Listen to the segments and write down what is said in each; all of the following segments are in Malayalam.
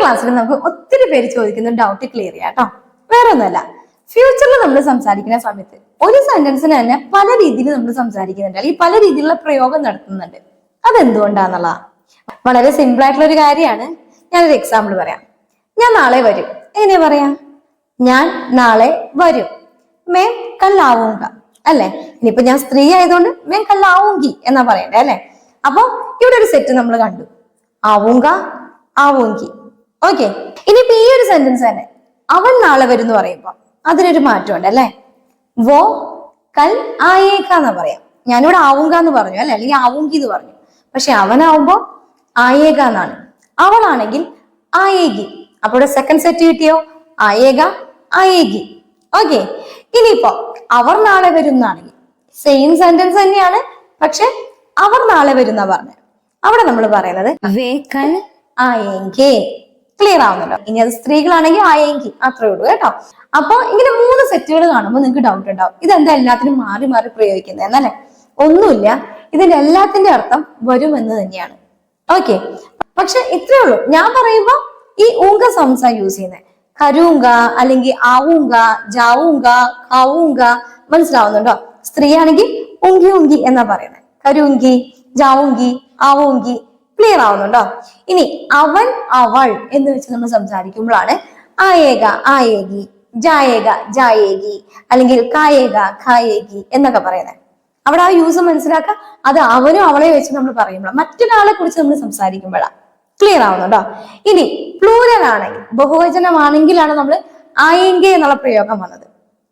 ക്ലാസ്സിൽ നമുക്ക് ഒത്തിരി പേര് ചോദിക്കുന്ന ഡൗട്ട് ക്ലിയർ ചെയ്യാം കേട്ടോ വേറെ ഒന്നുമല്ല ഫ്യൂച്ചറിൽ നമ്മൾ സംസാരിക്കുന്ന സമയത്ത് ഒരു സെന്റൻസിന് തന്നെ പല രീതിയിൽ നമ്മൾ സംസാരിക്കുന്നുണ്ട്. അല്ലെങ്കിൽ പല രീതിയിലുള്ള പ്രയോഗം നടത്തുന്നുണ്ട്. അതെന്തുകൊണ്ടാന്നുള്ളതാ വളരെ സിമ്പിൾ ആയിട്ടുള്ള ഒരു കാര്യമാണ്. ഞാനൊരു എക്സാമ്പിൾ പറയാം. ഞാൻ നാളെ വരും. എങ്ങനെ പറയാ? ഞാൻ നാളെ വരും. മേം കല്ലാവുക അല്ലെ? ഇനിയിപ്പോ ഞാൻ സ്ത്രീ ആയതുകൊണ്ട് മേം കല്ലാവുങ്കി എന്നാ പറയണ്ടേ അല്ലെ? അപ്പൊ ഇവിടെ ഒരു സെറ്റ് നമ്മൾ കണ്ടു. ആവുങ്ക ആവുങ്കി. ഓക്കെ ഇനിയിപ്പോ ഈ ഒരു സെന്റൻസ് തന്നെ. അവൻ നാളെ വരും എന്ന് പറയുമ്പോ അതിനൊരു മാറ്റമുണ്ട് അല്ലെ? വോ കൽ ആയേക്ക എന്ന് പറയാം. ഞാനിവിടെ ആവുങ്ക എന്ന് പറഞ്ഞു അല്ലെ? അല്ലെങ്കിൽ ആവുങ്കി എന്ന് പറഞ്ഞു. പക്ഷെ അവനാവുമ്പോ ആയേക എന്നാണ്. അവളാണെങ്കിൽ ആയേകി. അപ്പൊ ഇവിടെ സെക്കൻഡ് സെറ്റ് കിട്ടിയോ? ആയേക ആയേകി. ഓക്കെ ഇനിയിപ്പോ അവർ നാളെ വരും വരുന്നാണെങ്കിൽ സെയിം സെന്റൻസ് തന്നെയാണ് പക്ഷെ അവർ നാളെ വരുന്ന പറഞ്ഞത്. അവിടെ നമ്മൾ പറയുന്നത് വേക്കൽ ആയെങ്കി. ക്ലിയർ ആവുന്നുണ്ടോ. ഇനി അത് സ്ത്രീകളാണെങ്കിൽ ആയെങ്കിൽ അത്രേ ഉള്ളൂ കേട്ടോ. അപ്പൊ ഇങ്ങനെ മൂന്ന് സെറ്റുകൾ കാണുമ്പോൾ നിങ്ങൾക്ക് ഡൗട്ട് ഉണ്ടാവും. ഇതെന്താ എല്ലാത്തിനും മാറി മാറി പ്രയോഗിക്കുന്നത് എന്നല്ലേ ഒന്നുമില്ല. ഇതിന്റെ എല്ലാത്തിന്റെ അർത്ഥം വരുമെന്ന് തന്നെയാണ്. ഓക്കെ പക്ഷെ ഇത്രേ ഉള്ളൂ. ഞാൻ പറയുമ്പോ ഈ ഊങ്ക സംസ യൂസ് ചെയ്യുന്നത് കരൂങ്ക അല്ലെങ്കിൽ ആവൂങ്ക ജാവൂങ്ക കാവൂങ്ക മനസ്സിലാവുന്നുണ്ടോ? സ്ത്രീ ആണെങ്കിൽ ഉങ്കി ഉങ്കി എന്നാ പറയുന്നത് കരൂങ്കി ജാവൂങ്കി ആവൂങ്കി ക്ലിയർ ആവുന്നുണ്ടോ? ഇനി അവൻ അവൾ എന്ന് വെച്ച് നമ്മൾ സംസാരിക്കുമ്പോഴാണ് ആയേക ആയേകി ജായേക ജായേകി അല്ലെങ്കിൽ കായേക കായേകി എന്നൊക്കെ പറയുന്നത്. അവിടെ ആ യൂസ് മനസ്സിലാക്കുക? അത് അവനും അവളെ വെച്ച് നമ്മൾ പറയുമ്പോൾ മറ്റൊരാളെ കുറിച്ച് നമ്മൾ സംസാരിക്കുമ്പോഴാണ്. ക്ലിയർ ആവുന്നുണ്ടോ? ഇനി പ്ലൂരൽ ആണെങ്കിൽ ബഹുവചനമാണെങ്കിലാണ് നമ്മൾ ആയെങ്കി എന്നുള്ള പ്രയോഗം വന്നത്.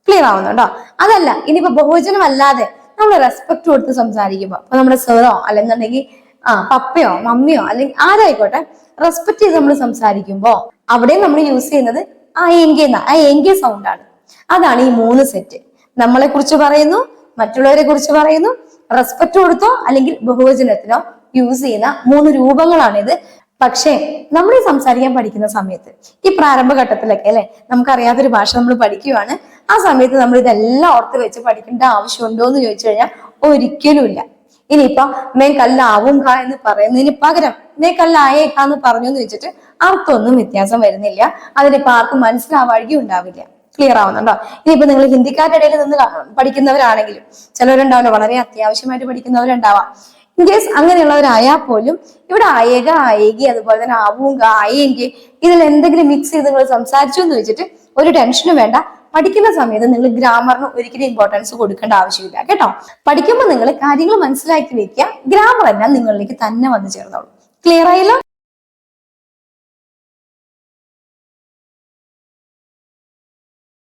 ക്ലിയർ ആവുന്നുണ്ടോ? അതല്ല ഇനിയിപ്പോ ബഹുവചനം അല്ലാതെ നമ്മൾ റെസ്പെക്ട് കൊടുത്ത് സംസാരിക്കുമ്പോൾ അപ്പൊ നമ്മുടെ സെറോ അല്ലെന്നുണ്ടെങ്കിൽ ആ പപ്പയോ മമ്മിയോ അല്ലെങ്കിൽ ആരായിക്കോട്ടെ റെസ്പെക്ട് ചെയ്ത് നമ്മൾ സംസാരിക്കുമ്പോൾ അവിടെ നമ്മൾ യൂസ് ചെയ്യുന്നത് ആ എങ്കിൽ ആ എങ്കിൽ സൗണ്ട് ആണ്. അതാണ് ഈ മൂന്ന് സെറ്റ് നമ്മളെ കുറിച്ച് പറയുന്നു മറ്റുള്ളവരെ കുറിച്ച് പറയുന്നു റെസ്പെക്ട് കൊടുത്തോ അല്ലെങ്കിൽ ബഹുവചനത്തിനോ യൂസ് ചെയ്യുന്ന മൂന്ന് രൂപങ്ങളാണിത് പക്ഷേ നമ്മൾ ഈ സംസാരിക്കാൻ പഠിക്കുന്ന സമയത്ത് ഈ പ്രാരംഭഘട്ടത്തിലൊക്കെ അല്ലെ നമുക്കറിയാത്തൊരു ഭാഷ നമ്മൾ പഠിക്കുവാണ്. ആ സമയത്ത് നമ്മൾ ഇതെല്ലാം ഓർത്ത് വെച്ച് പഠിക്കേണ്ട ആവശ്യമുണ്ടോ എന്ന് ചോദിച്ചു കഴിഞ്ഞാൽ ഒരിക്കലും ഇല്ല ഇനിയിപ്പൊ മേ കാ എന്ന് പറയുന്നതിന് പകരം മേ കല്ലായേക്ക എന്ന് പറഞ്ഞു എന്ന് വെച്ചിട്ട് അർത്ഥമൊന്നും വ്യത്യാസം വരുന്നില്ല. അതിനിപ്പോ ആർക്കും മനസ്സിലാവുകയും ഉണ്ടാവില്ല ക്ലിയർ ആവുന്നുണ്ടോ? ഇനിയിപ്പോ നിങ്ങൾ ഹിന്ദിക്കാരുടെ ഇടയിൽ നിന്ന് പഠിക്കുന്നവരാണെങ്കിലും. ചിലവരുണ്ടാവില്ല. വളരെ അത്യാവശ്യമായിട്ട് പഠിക്കുന്നവരുണ്ടാവാം. ഇൻ കേസ് അങ്ങനെയുള്ളവരായാൽ പോലും ഇവിടെ അയക അയകി അതുപോലെ തന്നെ ആവുക ആയേങ്കി ഇതിൽ എന്തെങ്കിലും മിക്സ് ചെയ്ത് നിങ്ങൾ സംസാരിച്ചു എന്ന് വെച്ചിട്ട് ഒരു ടെൻഷനും വേണ്ട. പഠിക്കുന്ന സമയത്ത് നിങ്ങൾ ഗ്രാമറിന് ഒരിക്കലും ഇമ്പോർട്ടൻസ് കൊടുക്കേണ്ട ആവശ്യമില്ല കേട്ടോ? പഠിക്കുമ്പോൾ നിങ്ങൾ കാര്യങ്ങൾ മനസ്സിലാക്കി വെക്കുക. ഗ്രാമർ എല്ലാം നിങ്ങളിലേക്ക് തന്നെ വന്നു ചേർന്നോളൂ. ക്ലിയർ ആയല്ലോ?